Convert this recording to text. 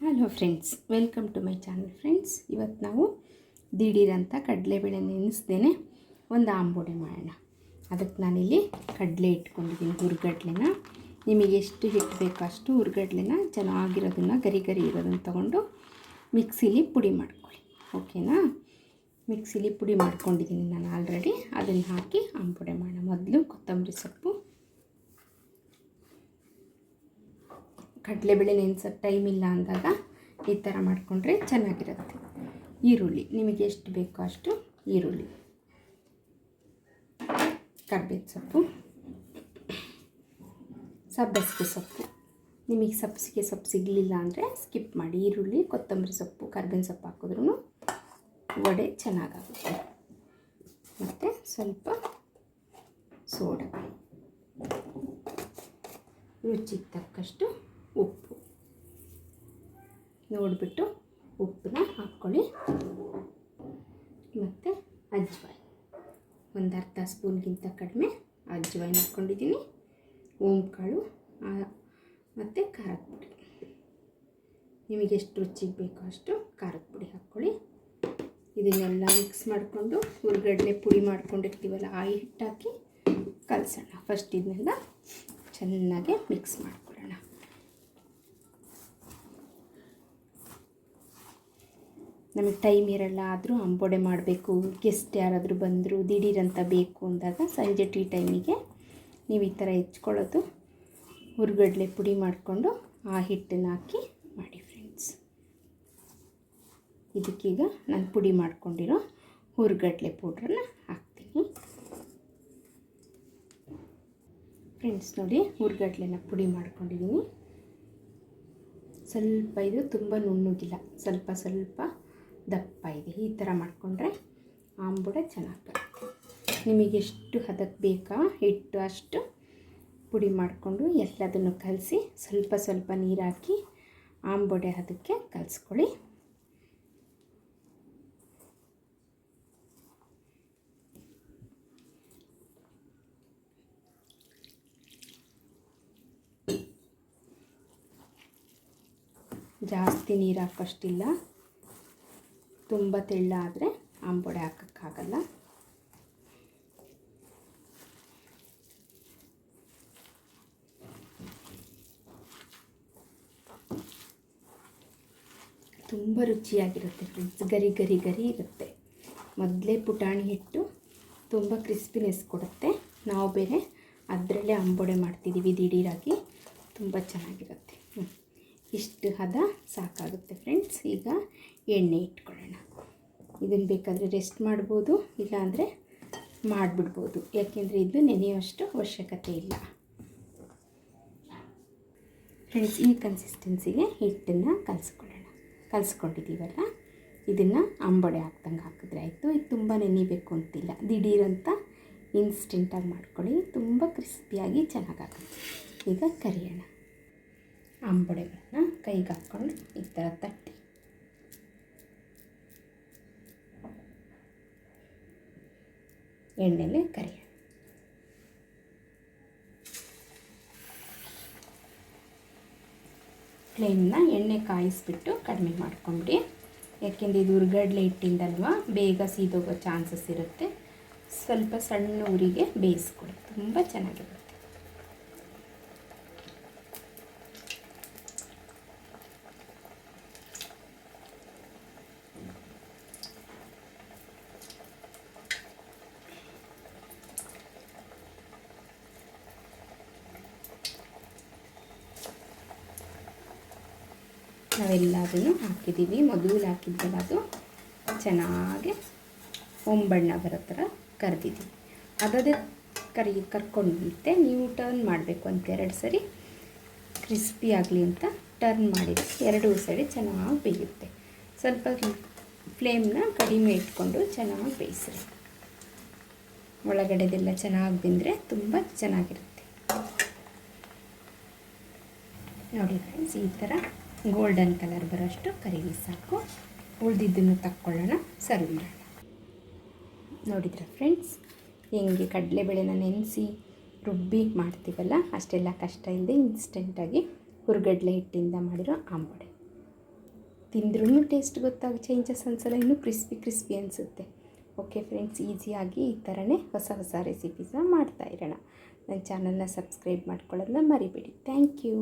Hello friends welcome to my channel friends ಇವತ್ತು ನಾವು ದಿಢೀರಂತ ಕಡಲೆಬೇಳೆ ನೆನೆಸ್ದೇನೆ ಒಂದು ಆಂಬೋಡೆ ಮಾಡೋಣ. ಅದಕ್ಕೆ ನಾನಿಲ್ಲಿ ಕಡಲೆ ಇಟ್ಕೊಂಡಿದ್ದೀನಿ ಹುರ್ಗಡ್ಲೆನ. ನಿಮಗೆ ಎಷ್ಟು ಹಿಟ್ಟು ಬೇಕೋ ಅಷ್ಟು ಹುರ್ಗಡ್ಲೆನ ಚೆನ್ನಾಗಿರೋದನ್ನು, ಗರಿ ಗರಿ ಇರೋದನ್ನು ತೊಗೊಂಡು ಮಿಕ್ಸಿಲಿ ಪುಡಿ ಮಾಡ್ಕೊಳ್ಳಿ. ಓಕೆನಾ? ಮಿಕ್ಸಿಲಿ ಪುಡಿ ಮಾಡ್ಕೊಂಡಿದ್ದೀನಿ ನಾನು ಆಲ್ರೆಡಿ ಅದನ್ನು ಹಾಕಿ ಆಂಬೋಡೆ ಮಾಡೋಣ. ಮೊದಲು ಕೊತ್ತಂಬರಿ ಸೊಪ್ಪು ಕಡಲೆಬೇಳೆ ನೆನೆಸೋಕ್ಕೆ ಟೈಮ್ ಇಲ್ಲ ಅಂದಾಗ ಈ ಥರ ಮಾಡಿಕೊಂಡ್ರೆ ಚೆನ್ನಾಗಿರುತ್ತೆ. ಈರುಳ್ಳಿ, ನಿಮಗೆ ಎಷ್ಟು ಬೇಕೋ ಅಷ್ಟು ಈರುಳ್ಳಿ. ಕರ್ಬೇವು ಸೊಪ್ಪು. ಸಬ್ಬಸಿಗೆ ಸೊಪ್ಪು. ನಿಮಗೆ ಸಬ್ಸಿಗೆ ಸೊಪ್ಪು ಸಿಗಲಿಲ್ಲ ಅಂದರೆ ಸ್ಕಿಪ್ ಮಾಡಿ. ಈರುಳ್ಳಿ, ಕೊತ್ತಂಬರಿ ಸೊಪ್ಪು, ಕರ್ಬೇವಿನ ಸೊಪ್ಪು ಹಾಕಿದ್ರೂ ವಡೆ ಚೆನ್ನಾಗಾಗುತ್ತೆ. ಮತ್ತು ಸ್ವಲ್ಪ ಸೋಡಾ. ರುಚಿಗೆ ತಕ್ಕಷ್ಟು ಉಪ್ಪು. ನೋಡಿಬಿಟ್ಟು ಉಪ್ಪನ್ನ ಹಾಕ್ಕೊಳ್ಳಿ. ಮತ್ತು ಅಜ್ವಾಯ್. ಒಂದು ಅರ್ಧ ಸ್ಪೂನ್ಗಿಂತ ಕಡಿಮೆ ಅಜ್ವಾಯಿ ಹಾಕ್ಕೊಂಡಿದ್ದೀನಿ ಓಂಕಾಳು ಮತ್ತು ಖಾರದ ಪುಡಿ. ನಿಮಗೆ ಎಷ್ಟು ರುಚಿಗೆ ಬೇಕೋ ಅಷ್ಟು ಖಾರದ ಪುಡಿ ಹಾಕ್ಕೊಳ್ಳಿ. ಇದನ್ನೆಲ್ಲ ಮಿಕ್ಸ್ ಮಾಡಿಕೊಂಡು ಹುರ್ಗಡ್ಲೆ ಪುಡಿ ಮಾಡ್ಕೊಂಡಿರ್ತೀವಲ್ಲ, ಆ ಹಿಟ್ಟು ಹಾಕಿ ಕಲಸೋಣ. ಫಸ್ಟ್ ಇದನ್ನೆಲ್ಲ ಚೆನ್ನಾಗಿ ಮಿಕ್ಸ್ ಮಾಡ್ಕೊಳ್ಳೋಣ ನಮಗೆ ಟೈಮ್ ಇರಲ್ಲ, ಆದರೂ ಅಂಬೋಡೆ ಮಾಡಬೇಕು. ಗೆಸ್ಟ್ ಯಾರಾದರೂ ಬಂದರು, ದಿಢೀರಂತ ಬೇಕು ಅಂದಾಗ ಸಂಜೆ ಟೀ ಟೈಮಿಗೆ ನೀವು ಈ ಥರ ಹೆಚ್ಕೊಳ್ಳೋದು. ಹುರ್ಗಡ್ಲೆ ಪುಡಿ ಮಾಡಿಕೊಂಡು ಆ ಹಿಟ್ಟನ್ನು ಹಾಕಿ ಮಾಡಿ ಫ್ರೆಂಡ್ಸ್ ಇದಕ್ಕೀಗ ನಾನು ಪುಡಿ ಮಾಡ್ಕೊಂಡಿರೋ ಹುರ್ಗಡ್ಲೆ ಪೌಡ್ರನ್ನ ಹಾಕ್ತೀನಿ. ಫ್ರೆಂಡ್ಸ್ ನೋಡಿ, ಹುರ್ಗಡ್ಲೆನ ಪುಡಿ ಮಾಡ್ಕೊಂಡಿದ್ದೀನಿ ಸ್ವಲ್ಪ ಇದು ತುಂಬ ನುಣ್ಣುಗಿಲ್ಲ, ಸ್ವಲ್ಪ ಸ್ವಲ್ಪ ದಪ್ಪ ಇದೆ. ಈ ಥರ ಮಾಡಿಕೊಂಡ್ರೆ ಆಂಬುಡೆ ಚೆನ್ನಾಗಿ ಬರುತ್ತೆ. ನಿಮಗೆಷ್ಟು ಹದಕ್ಕೆ ಬೇಕಾ ಹಿಟ್ಟು ಅಷ್ಟು ಪುಡಿ ಮಾಡಿಕೊಂಡು ಎಲ್ಲದನ್ನು ಕಲಸಿ ಸ್ವಲ್ಪ ಸ್ವಲ್ಪ ನೀರು ಹಾಕಿ ಆಂಬೊಡೆ ಹದಕ್ಕೆ ಕಲಿಸ್ಕೊಳ್ಳಿ. ಜಾಸ್ತಿ ನೀರು ಹಾಕೋಷ್ಟಿಲ್ಲ. ತುಂಬ ತೆಳ್ಳ ಆದರೆ ಆಂಬೊಡೆ ಹಾಕೋಕ್ಕಾಗಲ್ಲ. ತುಂಬ ರುಚಿಯಾಗಿರುತ್ತೆ ಫ್ರೆಂಡ್ಸ್, ಗರಿ ಗರಿ ಗರಿ ಇರುತ್ತೆ. ಮೊದಲೇ ಪುಟಾಣಿ ಹಿಟ್ಟು ತುಂಬ ಕ್ರಿಸ್ಪಿನೆಸ್ ಕೊಡುತ್ತೆ. ನಾವು ಬೇರೆ ಅದರಲ್ಲೇ ಅಂಬೊಡೆ ಮಾಡ್ತಿದ್ದೀವಿ ದಿಢೀರಾಗಿ. ತುಂಬ ಚೆನ್ನಾಗಿರುತ್ತೆ. ಇಷ್ಟು ಹದ ಸಾಕಾಗುತ್ತೆ ಫ್ರೆಂಡ್ಸ್ ಈಗ ಎಣ್ಣೆ ಇಟ್ಕೊಳ್ಳೋಣ. ಇದನ್ನು ಬೇಕಾದರೆ ರೆಸ್ಟ್ ಮಾಡ್ಬೋದು, ಇಲ್ಲಾಂದರೆ ಮಾಡಿಬಿಡ್ಬೋದು. ಯಾಕೆಂದರೆ ಇದು ನೆನೆಯುವಷ್ಟು ಅವಶ್ಯಕತೆ ಇಲ್ಲ. ಫ್ರೆಂಡ್ಸ್ ಈ ಕನ್ಸಿಸ್ಟೆನ್ಸಿಗೆ ಹಿಟ್ಟನ್ನು ಕಲಿಸ್ಕೊಳ್ಳೋಣ. ಕಲಿಸ್ಕೊಂಡಿದ್ದೀವಲ್ಲ? ಇದನ್ನು ಅಂಬೊಡೆ ಹಾಕ್ದಂಗೆ ಹಾಕಿದ್ರೆ ಆಯಿತು. ಇದು ತುಂಬ ನೆನಿಬೇಕು ಅಂತಿಲ್ಲ. ದಿಢೀರಂತ ಇನ್ಸ್ಟೆಂಟಾಗಿ ಮಾಡ್ಕೊಳ್ಳಿ. ತುಂಬ ಕ್ರಿಸ್ಪಿಯಾಗಿ ಚೆನ್ನಾಗಾಗುತ್ತೆ. ಈಗ ಕರಿಯೋಣ. ಅಂಬೊಡೆಗಳನ್ನ ಕೈಗೆ ಹಾಕ್ಕೊಂಡು ಈ ಥರ ತಟ್ಟಿ. ಎಣ್ಣೆಲೆ ಕರಿ ಫ್ಲೇಮ್ನ ಎಣ್ಣೆ ಕಾಯಿಸ್ಬಿಟ್ಟು ಕಡಿಮೆ ಮಾಡ್ಕೊಂಬಿಡಿ. ಯಾಕೆಂದರೆ ಇದು ಉರ್ಗಡ್ಲೆ ಹಿಟ್ಟಿಂದಲ್ವ, ಬೇಗ ಸೀದೋಗೋ ಚಾನ್ಸಸ್ ಇರುತ್ತೆ. ಸ್ವಲ್ಪ ಸಣ್ಣ ಊರಿಗೆ ಬೇಯಿಸ್ಕೊಡಿ, ತುಂಬ ಚೆನ್ನಾಗಿರುತ್ತೆ ನಾವೆಲ್ಲದನ್ನು ಹಾಕಿದ್ದೀವಿ. ಮೊದಲು ಹಾಕಿದ್ದಲ್ಲ ಅದು ಚೆನ್ನಾಗಿ ಒಂಬಣ್ಣ ಬರೋ ಥರ ಕರೆದಿದ್ದೀವಿ. ಅದೇ ಕರಿ ಕರ್ಕೊಂಡಂತೆ ನೀವು ಟರ್ನ್ ಮಾಡಬೇಕು ಅಂತ ಎರಡು ಸರಿ. ಕ್ರಿಸ್ಪಿ ಆಗಲಿ ಅಂತ ಟರ್ನ್ ಮಾಡಿ ಎರಡೂ ಸರಿ ಚೆನ್ನಾಗಿ ಬೇಯುತ್ತೆ. ಸ್ವಲ್ಪ ಫ್ಲೇಮ್ನ ಕಡಿಮೆ ಇಟ್ಕೊಂಡು ಚೆನ್ನಾಗಿ ಬೇಯಿಸ್ರಿ. ಒಳಗಡೆದೆಲ್ಲ ಚೆನ್ನಾಗಿ ಬೆಂದರೆ ತುಂಬ ಚೆನ್ನಾಗಿರುತ್ತೆ. ನೋಡಿ ಫ್ರೆಂಡ್ಸ್ ಈ ಥರ ಗೋಲ್ಡನ್ ಕಲರ್ ಬರೋಷ್ಟು ಕರೀಲಿ ಸಾಕು. ಉಳಿದಿದ್ದನ್ನು ತಕ್ಕೊಳ್ಳೋಣ. ಸರ್ವ್ ಮಾಡೋಣ. ನೋಡಿದ್ರೆ ಫ್ರೆಂಡ್ಸ್ ಹೆಂಗೆ ಕಡಲೆಬೇಳೆನ ನೆನೆಸಿ ರುಬ್ಬಿ ಮಾಡ್ತೀವಲ್ಲ, ಅಷ್ಟೆಲ್ಲ ಕಷ್ಟ ಇಲ್ಲದೆ ಇನ್ಸ್ಟೆಂಟಾಗಿ ಹುರ್ಗಡ್ಲೆ ಹಿಟ್ಟಿಂದ ಮಾಡಿರೋ ಆಂಬಡೆ ತಿಂದ್ರೂ ಟೇಸ್ಟ್ ಗೊತ್ತಾಗ ಚೇಂಜಸ್ ಅನ್ಸಲ್ಲ ಇನ್ನೂ ಕ್ರಿಸ್ಪಿ ಕ್ರಿಸ್ಪಿ ಅನಿಸುತ್ತೆ. ಓಕೆ ಫ್ರೆಂಡ್ಸ್ ಈಸಿಯಾಗಿ ಈ ಥರನೇ ಹೊಸ ಹೊಸ ರೆಸಿಪೀಸ್ನ ಮಾಡ್ತಾ ಇರೋಣ. ನನ್ನ ಚಾನಲ್ನ ಸಬ್ಸ್ಕ್ರೈಬ್ ಮಾಡ್ಕೊಳ್ಳೋದನ್ನ ಮರಿಬೇಡಿ. Thank you